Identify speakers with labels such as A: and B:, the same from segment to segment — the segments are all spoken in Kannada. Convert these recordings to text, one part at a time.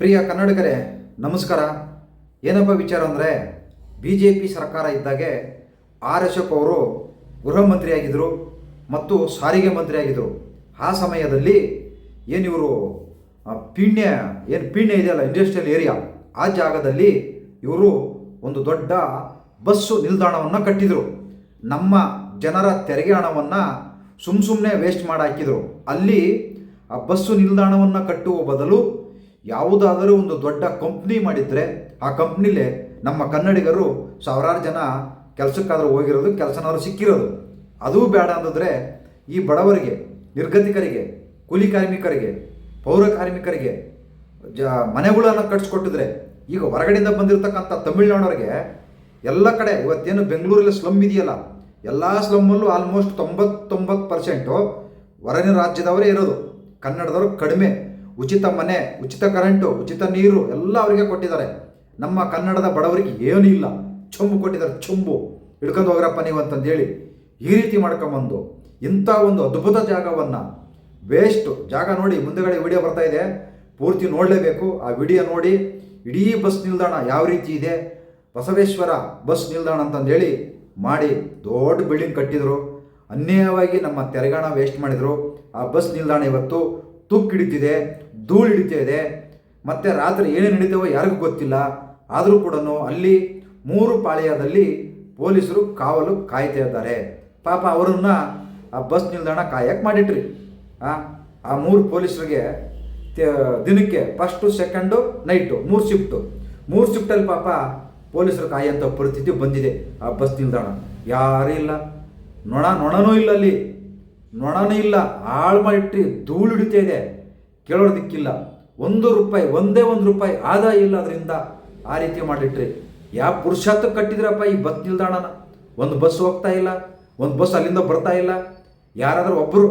A: ಪ್ರಿಯ ಕನ್ನಡಿಗರೇ, ನಮಸ್ಕಾರ. ಏನಪ್ಪ ವಿಚಾರ ಅಂದರೆ ಬಿ ಜೆ ಪಿ ಸರ್ಕಾರ ಇದ್ದಾಗೆ ಆರ್ ಅಶೋಕ್ ಅವರು ಗೃಹ ಮಂತ್ರಿಯಾಗಿದ್ದರು ಮತ್ತು ಸಾರಿಗೆ ಮಂತ್ರಿಯಾಗಿದ್ದರು ಆ ಸಮಯದಲ್ಲಿ ಏನು ಇವರು ಪೀಣ್ಯ, ಏನು ಪೀಣ್ಯ ಇದೆಯಲ್ಲ ಇಂಡಸ್ಟ್ರಿಯಲ್ ಏರಿಯಾ ಆ ಜಾಗದಲ್ಲಿ ಇವರು ಒಂದು ದೊಡ್ಡ ಬಸ್ಸು ನಿಲ್ದಾಣವನ್ನು ಕಟ್ಟಿದರು. ನಮ್ಮ ಜನರ ತೆರಿಗೆ ಹಣವನ್ನು ಸುಮ್ಮ ಸುಮ್ಮನೆ ವೇಸ್ಟ್ ಮಾಡಿ ಹಾಕಿದರು. ಅಲ್ಲಿ ಆ ಬಸ್ಸು ನಿಲ್ದಾಣವನ್ನು ಕಟ್ಟುವ ಬದಲು ಯಾವುದಾದರೂ ಒಂದು ದೊಡ್ಡ ಕಂಪ್ನಿ ಮಾಡಿದರೆ ಆ ಕಂಪ್ನಿಲೇ ನಮ್ಮ ಕನ್ನಡಿಗರು ಸಾವಿರಾರು ಜನ ಕೆಲಸಕ್ಕಾದರೂ ಹೋಗಿರೋದು ಕೆಲಸನಾದ್ರು ಸಿಕ್ಕಿರೋದು. ಅದೂ ಬೇಡ ಅಂದಿದ್ರೆ ಈ ಬಡವರಿಗೆ, ನಿರ್ಗತಿಕರಿಗೆ, ಕೂಲಿ ಕಾರ್ಮಿಕರಿಗೆ, ಪೌರ ಕಾರ್ಮಿಕರಿಗೆ, ಜ, ಮನೆಗಳನ್ನು ಕಟ್ಸಿಕೊಟ್ಟಿದ್ರೆ, ಈಗ ಹೊರಗಡೆಯಿಂದ ಬಂದಿರತಕ್ಕಂಥ ತಮಿಳ್ನಾಡವ್ರಿಗೆ ಎಲ್ಲ ಕಡೆ ಇವತ್ತೇನು ಬೆಂಗಳೂರಲ್ಲಿ ಸ್ಲಮ್ ಇದೆಯಲ್ಲ, ಎಲ್ಲ ಸ್ಲಮ್ಮಲ್ಲೂ ಆಲ್ಮೋಸ್ಟ್ ತೊಂಬತ್ತೊಂಬತ್ತು ಪರ್ಸೆಂಟು ಹೊರಗಿನ ರಾಜ್ಯದವರೇ ಇರೋದು. ಕನ್ನಡದವರು ಕಡಿಮೆ. ಉಚಿತ ಮನೆ, ಉಚಿತ ಕರೆಂಟು ಉಚಿತ ನೀರು ಎಲ್ಲ ಅವರಿಗೆ ಕೊಟ್ಟಿದ್ದಾರೆ. ನಮ್ಮ ಕನ್ನಡದ ಬಡವರಿಗೆ ಏನೂ ಇಲ್ಲ. ಚೊಂಬು ಕೊಟ್ಟಿದ್ದಾರೆ, ಚೊಂಬು. ಹಿಡ್ಕೊಂಡು ಹೋಗ್ರಪ್ಪ ನೀವು ಅಂತಂದೇಳಿ ಈ ರೀತಿ ಮಾಡ್ಕೊಂಬಂದು ಇಂಥ ಒಂದು ಅದ್ಭುತ ಜಾಗವನ್ನು ವೇಸ್ಟು ಜಾಗ ನೋಡಿ ಮುಂದೆಗಡೆ ವಿಡಿಯೋ ಬರ್ತಾ ಇದೆ. ಪೂರ್ತಿ ನೋಡಲೇಬೇಕು. ಆ ವಿಡಿಯೋ ನೋಡಿ ಇಡೀ ಬಸ್ ನಿಲ್ದಾಣ ಯಾವ ರೀತಿ ಇದೆ? ಬಸವೇಶ್ವರ ಬಸ್ ನಿಲ್ದಾಣ ಅಂತಂದೇಳಿ ಮಾಡಿ ದೊಡ್ಡ ಬಿಲ್ಡಿಂಗ್ ಕಟ್ಟಿದರು. ಅನ್ಯಾಯವಾಗಿ ನಮ್ಮ ತೆರೆಗಾಣ ವೇಸ್ಟ್ ಮಾಡಿದರು. ಆ ಬಸ್ ನಿಲ್ದಾಣ ಇವತ್ತು ತುಕ್ಕು ಹಿಡಿತಿದೆ ಧೂಳು ಹಿಡಿತಾ ಇದೆ ಮತ್ತು ರಾತ್ರಿ ಏನೇನು ನಡೀತಾವೋ ಯಾರಿಗೂ ಗೊತ್ತಿಲ್ಲ. ಆದರೂ ಕೂಡ ಅಲ್ಲಿ ಮೂರು ಪಾಳ್ಯದಲ್ಲಿ ಪೊಲೀಸರು ಕಾವಲು ಕಾಯ್ತಾ ಇದ್ದಾರೆ. ಪಾಪ ಅವರನ್ನು ಆ ಬಸ್ ನಿಲ್ದಾಣ ಕಾಯಕ್ಕೆ ಮಾಡಿಟ್ರಿ. ಆ ಆ ಮೂರು ಪೊಲೀಸರಿಗೆ ದಿನಕ್ಕೆ ಫಸ್ಟು, ಸೆಕೆಂಡು, ನೈಟು, ಮೂರು ಶಿಫ್ಟು. ಮೂರು ಶಿಫ್ಟಲ್ಲಿ ಪಾಪ ಪೊಲೀಸರು ಕಾಯೋಂಥ ಪರಿಸ್ಥಿತಿ ಬಂದಿದೆ ಆ ಬಸ್ ನಿಲ್ದಾಣ. ಯಾರೂ ಇಲ್ಲ. ನೊಣ, ನೊಣನೂ ಇಲ್ಲ ಅಲ್ಲಿ. ನೊಣನೂ ಇಲ್ಲ ಹಾಳು ಮಾಡಿಟ್ರಿ ಧೂಳು ಹಿಡಿತಾ ಇದೆ. ಕೇಳೋದಕ್ಕಿಲ್ಲ ಒಂದು ರೂಪಾಯಿ, ಒಂದೇ ಒಂದು ರೂಪಾಯಿ ಆದಾಯ ಇಲ್ಲ ಅದರಿಂದ ಆ ರೀತಿ ಮಾಡಿಟ್ರಿ. ಯಾವ ಪುರುಷಾರ್ಥ ಕಟ್ಟಿದ್ರಪ್ಪ ಈ ಬಸ್ ನಿಲ್ದಾಣನ? ಒಂದು ಬಸ್ ಹೋಗ್ತಾ ಇಲ್ಲ, ಒಂದು ಬಸ್ ಅಲ್ಲಿಂದ ಬರ್ತಾ ಇಲ್ಲ. ಯಾರಾದರೂ ಒಬ್ಬರು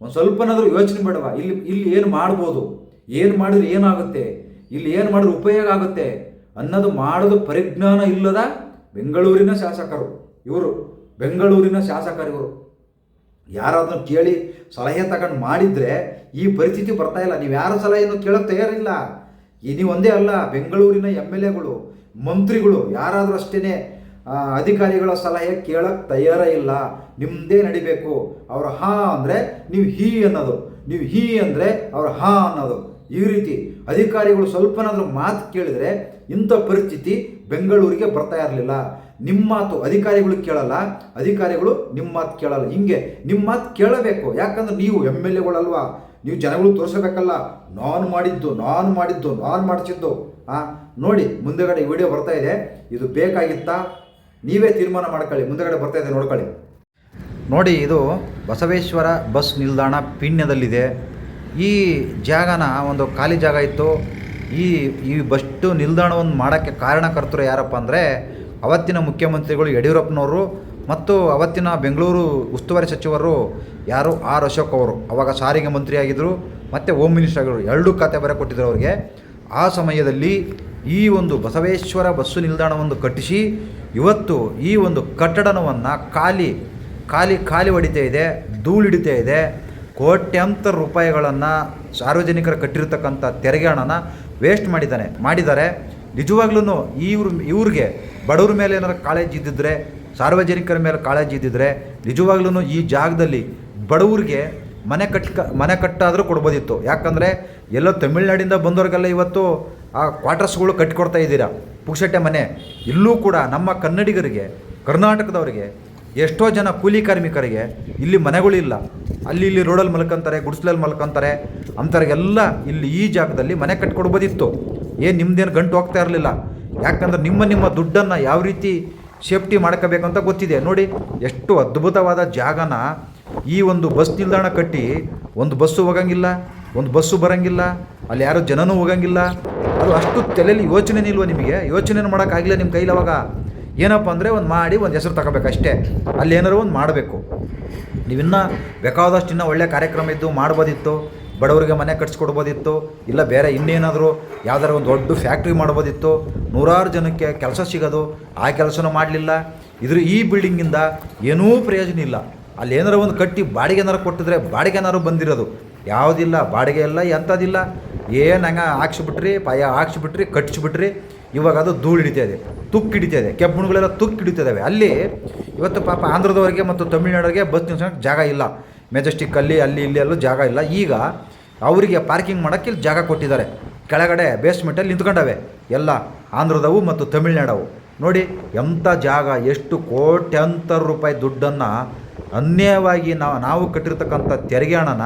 A: ಒಂದು ಸ್ವಲ್ಪನಾದರೂ ಯೋಚನೆ ಬೇಡವಾ? ಇಲ್ಲಿ ಇಲ್ಲಿ ಏನು ಮಾಡ್ಬೋದು? ಏನು ಮಾಡಿದ್ರೆ ಏನಾಗುತ್ತೆ? ಇಲ್ಲಿ ಏನು ಮಾಡಿದ್ರೆ ಉಪಯೋಗ ಆಗುತ್ತೆ? ಅನ್ನೋದು ಮಾಡೋದು ಪರಿಜ್ಞಾನ ಇಲ್ಲದ ಬೆಂಗಳೂರಿನ ಶಾಸಕರು. ಇವರು, ಬೆಂಗಳೂರಿನ ಶಾಸಕರು ಇವರು ಯಾರಾದ್ರೂ ಕೇಳಿ ಸಲಹೆ ತಗೊಂಡು ಮಾಡಿದರೆ ಈ ಪರಿಸ್ಥಿತಿ ಬರ್ತಾ ಇಲ್ಲ. ನೀವು ಯಾರ ಸಲಹೆಯನ್ನು ಕೇಳೋಕ್ಕೆ ತಯಾರಿಲ್ಲ? ನೀವು ಒಂದೇ ಅಲ್ಲ, ಬೆಂಗಳೂರಿನ ಎಂ ಎಲ್ ಎಗಳು, ಮಂತ್ರಿಗಳು ಯಾರಾದರೂ ಅಷ್ಟೇ ಅಧಿಕಾರಿಗಳ ಸಲಹೆ ಕೇಳಕ್ಕೆ ತಯಾರ ಇಲ್ಲ. ನಿಮ್ಮದೇ ನಡಿಬೇಕು. ಅವರು ಹಾ ಅಂದರೆ ನೀವು ಹೀ ಅನ್ನೋದು. ನೀವು ಹೀ ಅಂದರೆ ಅವರು ಹಾ ಅನ್ನೋದು. ಈ ರೀತಿ ಅಧಿಕಾರಿಗಳು ಸ್ವಲ್ಪನಾದರೂ ಮಾತು ಕೇಳಿದರೆ ಇಂಥ ಪರಿಸ್ಥಿತಿ ಬೆಂಗಳೂರಿಗೆ ಬರ್ತಾ ಇರಲಿಲ್ಲ. ನಿಮ್ಮ ಮಾತು ಅಧಿಕಾರಿಗಳು ಕೇಳಲ್ಲ. ಅಧಿಕಾರಿಗಳು ನಿಮ್ಮ ಮಾತು ಕೇಳಲ್ಲ. ಹಿಂಗೆ ನಿಮ್ಮ ಮಾತು ಕೇಳಬೇಕು. ಯಾಕಂದ್ರೆ ನೀವು ಎಂ ಎಲ್ ಎಗಳಲ್ವಾ? ನೀವು ಜನಗಳು ತೋರಿಸಬೇಕಲ್ಲ. ನಾನು ಮಾಡಿದ್ದು ನಾನು ಮಾಡಿದ್ದು, ನಾನು ಮಾಡಿಸಿದ್ದು. ಹಾಂ ನೋಡಿ, ಮುಂದೆಗಡೆ ವಿಡಿಯೋ ಬರ್ತಾ ಇದೆ. ಇದು ಬೇಕಾಗಿತ್ತಾ? ನೀವೇ ತೀರ್ಮಾನ ಮಾಡ್ಕೊಳ್ಳಿ. ಮುಂದೆಗಡೆ ಬರ್ತಾ ಇದೆ, ನೋಡ್ಕೊಳ್ಳಿ. ನೋಡಿ, ಇದು ಬಸವೇಶ್ವರ ಬಸ್ ನಿಲ್ದಾಣ ಪಿಣ್ಯದಲ್ಲಿದೆ. ಈ ಜಾಗನ ಒಂದು ಖಾಲಿ ಜಾಗ ಇತ್ತು. ಈ ಈ ಬಸ್ಟು ನಿಲ್ದಾಣವನ್ನು ಮಾಡೋಕ್ಕೆ ಕಾರಣಕರ್ತರು ಯಾರಪ್ಪ ಅಂದರೆ ಅವತ್ತಿನ ಮುಖ್ಯಮಂತ್ರಿಗಳು ಯಡಿಯೂರಪ್ಪನವರು ಮತ್ತು ಅವತ್ತಿನ ಬೆಂಗಳೂರು ಉಸ್ತುವಾರಿ ಸಚಿವರು ಯಾರು ಆರ್ ಅಶೋಕ್ ಅವರು. ಅವಾಗ ಸಾರಿಗೆ ಮಂತ್ರಿಯಾಗಿದ್ದರು ಮತ್ತು ಹೋಮ್ ಮಿನಿಸ್ಟರ್ ಆಗಿದ್ರು. ಎರಡೂ ಖಾತೆ ಬರೆ ಕೊಟ್ಟಿದ್ರು ಅವರಿಗೆ. ಆ ಸಮಯದಲ್ಲಿ ಈ ಒಂದು ಬಸವೇಶ್ವರ ಬಸ್ಸು ನಿಲ್ದಾಣವನ್ನು ಕಟ್ಟಿಸಿ, ಇವತ್ತು ಈ ಒಂದು ಕಟ್ಟಡವನ್ನು ಖಾಲಿ ಖಾಲಿ ಖಾಲಿ ಹೊಡಿತಾ ಇದೆ ಧೂಳು ಹಿಡಿತಾ ಇದೆ. ಕೋಟ್ಯಂತರ ರೂಪಾಯಿಗಳನ್ನು ಸಾರ್ವಜನಿಕರ ಕಟ್ಟಿರ್ತಕ್ಕಂಥ ತೆರಿಗೆ ಹಣನ ವೇಸ್ಟ್ ಮಾಡಿದ್ದಾನೆ. ಮಾಡಿದ್ದಾರೆ. ನಿಜವಾಗ್ಲೂ ಇವ್ರ, ಇವ್ರಿಗೆ ಬಡವ್ರ ಮೇಲೆ ಏನಾರು ಕಾಳಜಿ ಇದ್ದಿದ್ರೆ, ಸಾರ್ವಜನಿಕರ ಮೇಲೆ ಕಾಳಜಿ ಇದ್ದಿದ್ರೆ ನಿಜವಾಗ್ಲೂ ಈ ಜಾಗದಲ್ಲಿ ಬಡವ್ರಿಗೆ ಮನೆ ಕಟ್ಟ ಮನೆ ಕಟ್ಟಾದರೂ ಕೊಡ್ಬೋದಿತ್ತು. ಯಾಕಂದರೆ ಎಲ್ಲೋ ತಮಿಳ್ನಾಡಿಂದ ಬಂದವ್ರಿಗೆಲ್ಲ ಇವತ್ತು ಆ ಕ್ವಾರ್ಟರ್ಸ್ಗಳು ಕಟ್ಟಿಕೊಡ್ತಾ ಇದ್ದೀರಾ. ಪುಕ್ಷಟ್ಟೆ ಮನೆ. ಇಲ್ಲೂ ಕೂಡ ನಮ್ಮ ಕನ್ನಡಿಗರಿಗೆ, ಕರ್ನಾಟಕದವರಿಗೆ ಎಷ್ಟೋ ಜನ ಕೂಲಿ ಕಾರ್ಮಿಕರಿಗೆ ಇಲ್ಲಿ ಮನೆಗಳಿಲ್ಲ. ಅಲ್ಲಿ ಇಲ್ಲಿ ರೋಡಲ್ಲಿ ಮಲ್ಕೊಂತಾರೆ ಗುಡಿಸ್ಲಲ್ಲಿ ಮಲ್ಕೊಂತಾರೆ. ಅಂಥವ್ರಿಗೆಲ್ಲ ಇಲ್ಲಿ ಈ ಜಾಗದಲ್ಲಿ ಮನೆ ಕಟ್ಕೊಡ್ಬೋದಿತ್ತು ಏನು ನಿಮ್ದೇನು ಗಂಟು ಹೋಗ್ತಾ ಇರಲಿಲ್ಲ. ಯಾಕಂದ್ರೆ ನಿಮ್ಮ ನಿಮ್ಮ ದುಡ್ಡನ್ನು ಯಾವ ರೀತಿ ಸೇಫ್ಟಿ ಮಾಡ್ಕೋಬೇಕಂತ ಗೊತ್ತಿದೆ. ನೋಡಿ, ಎಷ್ಟು ಅದ್ಭುತವಾದ ಜಾಗನ ಈ ಒಂದು ಬಸ್ ನಿಲ್ದಾಣ ಕಟ್ಟಿ ಒಂದು ಬಸ್ಸು ಹೋಗಂಗಿಲ್ಲ, ಒಂದು ಬಸ್ಸು ಬರೋಂಗಿಲ್ಲ, ಅಲ್ಲಿ ಯಾರು ಜನನೂ ಹೋಗಂಗಿಲ್ಲ. ಅದು ಅಷ್ಟು ತಲೆಯಲ್ಲಿ ಯೋಚನೆ ನಿಲ್ವ ನಿಮಗೆ? ಯೋಚನೆ ಮಾಡೋಕ್ಕಾಗಿಲ್ಲ ನಿಮ್ಮ ಕೈಲಿ ಅವಾಗ. ಏನಪ್ಪ ಅಂದರೆ ಒಂದು ಮಾಡಿ ಒಂದು ಹೆಸರು ತಗೋಬೇಕು ಅಷ್ಟೇ ಅಲ್ಲಿ ಏನಾರು ಒಂದು ಮಾಡಬೇಕು. ನೀವಿನ್ನ ಬೇಕಾದಷ್ಟು ಇನ್ನೂ ಒಳ್ಳೆಯ ಕಾರ್ಯಕ್ರಮ ಇದ್ದು ಮಾಡ್ಬೋದಿತ್ತು, ಬಡವರಿಗೆ ಮನೆ ಕಟ್ಸ್ಕೊಡ್ಬೋದಿತ್ತು, ಇಲ್ಲ ಬೇರೆ ಇನ್ನೇನಾದರೂ ಯಾವ್ದಾರು ಒಂದು ದೊಡ್ಡ ಫ್ಯಾಕ್ಟ್ರಿ ಮಾಡ್ಬೋದಿತ್ತು, ನೂರಾರು ಜನಕ್ಕೆ ಕೆಲಸ ಸಿಗೋದು, ಆ ಕೆಲಸನೂ ಮಾಡಲಿಲ್ಲ. ಇದ್ರ ಈ ಬಿಲ್ಡಿಂಗಿಂದ ಏನೂ ಪ್ರಯೋಜನ ಇಲ್ಲ. ಅಲ್ಲಿ ಏನಾರು ಒಂದು ಕಟ್ಟಿ ಬಾಡಿಗೆ ಏನಾರು ಕೊಟ್ಟಿದ್ರೆ ಬಾಡಿಗೆ ಏನಾರು ಬಂದಿರೋದು. ಯಾವುದಿಲ್ಲ, ಬಾಡಿಗೆ ಇಲ್ಲ ಎಂಥದಿಲ್ಲ ಏನು ಹಂಗೆ ಹಾಕ್ಸ್ಬಿಟ್ರಿ, ಪಾಯ ಹಾಕ್ಸ್ಬಿಟ್ರಿ, ಕಟ್ಸ್ಬಿಟ್ರಿ ಇವಾಗ ಅದು ಧೂಳು ಹಿಡಿತಾ ಇದೆ, ತುಕ್ಕು ಹಿಡಿತಾ ಇದೆ, ಕೆಬ್ಬುಣಗಳೆಲ್ಲ ತುಕ್ಕು ಹಿಡಿತಿದ್ದಾವೆ ಅಲ್ಲಿ ಇವತ್ತು ಪಾಪ ಆಂಧ್ರದವರಿಗೆ ಮತ್ತು ತಮಿಳುನಾಡಿಗೆ ಬಸ್ ನಿಲ್ಸೋಕ್ಕೆ ಜಾಗ ಇಲ್ಲ. ಮೆಜೆಸ್ಟಿಕ್ಕಲ್ಲಿ ಅಲ್ಲಿ ಇಲ್ಲಿ ಅಲ್ಲೂ ಜಾಗ ಇಲ್ಲ. ಈಗ ಅವರಿಗೆ ಪಾರ್ಕಿಂಗ್ ಮಾಡೋಕ್ಕೆ ಇಲ್ಲಿ ಜಾಗ ಕೊಟ್ಟಿದ್ದಾರೆ. ಕೆಳಗಡೆ ಬೇಸ್ಮೆಂಟಲ್ಲಿ ನಿಂತ್ಕೊಂಡವೆ. ಎಲ್ಲ ಆಂಧ್ರದವು ಮತ್ತು ತಮಿಳ್ನಾಡವು. ನೋಡಿ, ಎಂಥ ಜಾಗ, ಎಷ್ಟು ಕೋಟ್ಯಂತರ ರೂಪಾಯಿ ದುಡ್ಡನ್ನು ಅನ್ಯಾಯವಾಗಿ ನಾವು ನಾವು ಕಟ್ಟಿರ್ತಕ್ಕಂಥ ತೆರಿಗೆ ಹಣನ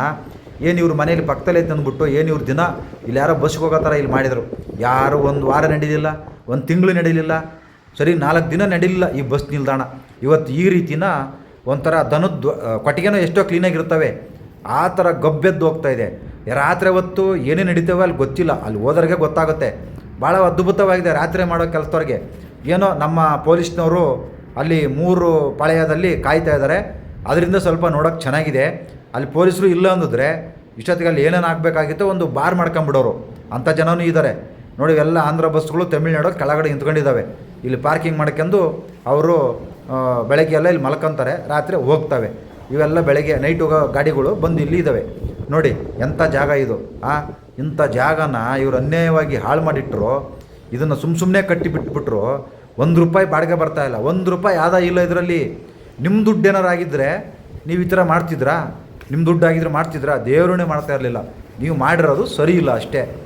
A: ಏನು ಇವ್ರ ಮನೇಲಿ ಪಕ್ಕದಲ್ಲೇ ತಂದುಬಿಟ್ಟು ಏನು ಇವ್ರ ದಿನ ಇಲ್ಲಿ ಯಾರೋ ಬಸ್ಗೆ ಹೋಗೋ ಥರ ಇಲ್ಲಿ ಮಾಡಿದರು. ಯಾರು ಒಂದು ವಾರ ನಡೀಲಿಲ್ಲ ಒಂದು ತಿಂಗಳು ನಡೀಲಿಲ್ಲ ಸರಿ, ನಾಲ್ಕು ದಿನ ನಡೀಲಿಲ್ಲ ಈ ಬಸ್ ನಿಲ್ದಾಣ. ಇವತ್ತು ಈ ರೀತಿನ ಒಂಥರ ದನದ ಕೊಟ್ಟಿಗೆನೋ ಎಷ್ಟೋ ಕ್ಲೀನಾಗಿರ್ತವೆ ಆ ಥರ ಗಬ್ಬೆದ್ದು ಹೋಗ್ತಾ ಇದೆ. ರಾತ್ರಿ ಹೊತ್ತು ಏನೇ ನಡೀತೇವೆ ಅಲ್ಲಿ ಗೊತ್ತಿಲ್ಲ. ಅಲ್ಲಿ ಹೋದ್ರಿಗೆ ಗೊತ್ತಾಗುತ್ತೆ. ಭಾಳ ಅದ್ಭುತವಾಗಿದೆ ರಾತ್ರಿ ಮಾಡೋ ಕೆಲಸದವ್ರಿಗೆ. ಏನೋ ನಮ್ಮ ಪೊಲೀಸ್ನವರು ಅಲ್ಲಿ ಮೂರು ಪಾಳ್ಯದಲ್ಲಿ ಕಾಯ್ತಾ ಇದ್ದಾರೆ. ಅದರಿಂದ ಸ್ವಲ್ಪ ನೋಡೋಕೆ ಚೆನ್ನಾಗಿದೆ. ಅಲ್ಲಿ ಪೊಲೀಸರು ಇಲ್ಲ ಅಂದಿದ್ರೆ ಇಷ್ಟೊತ್ತಿಗೆ ಅಲ್ಲಿ ಏನೇನು ಆಗಬೇಕಾಗಿತ್ತು ಒಂದು ಬಾರ್ ಮಾಡ್ಕೊಂಬಿಡೋರು. ಅಂಥ ಜನನೂ ಇದ್ದಾರೆ ನೋಡಿ ಎಲ್ಲ ಆಂಧ್ರ ಬಸ್ಗಳು ತಮಿಳ್ನಾಡು ಕೆಳಗಡೆ ನಿಂತ್ಕೊಂಡಿದ್ದಾವೆ. ಇಲ್ಲಿ ಪಾರ್ಕಿಂಗ್ ಮಾಡ್ಕೊಂಡು ಅವರು ಬೆಳಗ್ಗೆ ಎಲ್ಲ ಇಲ್ಲಿ ಮಲ್ಕೊಂತಾರೆ, ರಾತ್ರಿ ಹೋಗ್ತವೆ. ಇವೆಲ್ಲ ಬೆಳಗ್ಗೆ ನೈಟ್ ಹೋಗೋ ಗಾಡಿಗಳು ಬಂದು ಇಲ್ಲಿ ಇದ್ದಾವೆ. ನೋಡಿ ಎಂಥ ಜಾಗ ಇದು, ಆ? ಇಂಥ ಜಾಗನ ಇವರು ಅನ್ಯಾಯವಾಗಿ ಹಾಳು ಮಾಡಿಟ್ರು, ಇದನ್ನು ಸುಮ್ಮ ಸುಮ್ಮನೆ ಕಟ್ಟಿ ಬಿಟ್ಬಿಟ್ರು, ಒಂದು ರೂಪಾಯಿ ಬಾಡಿಗೆ ಬರ್ತಾ ಇಲ್ಲ. ಒಂದು ರೂಪಾಯಿ ಆದಾಯ ಇಲ್ಲ ಇದರಲ್ಲಿ. ನಿಮ್ಮ ದುಡ್ಡು ಏನಾರು ಆಗಿದ್ದರೆ ನೀವು ಈ ಥರ ಮಾಡ್ತಿದ್ರಾ? ನಿಮ್ಮ ದುಡ್ಡು ಆಗಿದ್ರೆ ಮಾಡ್ತಿದ್ರಾ? ದೇವರನ್ನೇ ಮಾಡ್ತಾ ಇರಲಿಲ್ಲ. ನೀವು ಮಾಡಿರೋದು ಸರಿ ಇಲ್ಲ ಅಷ್ಟೇ.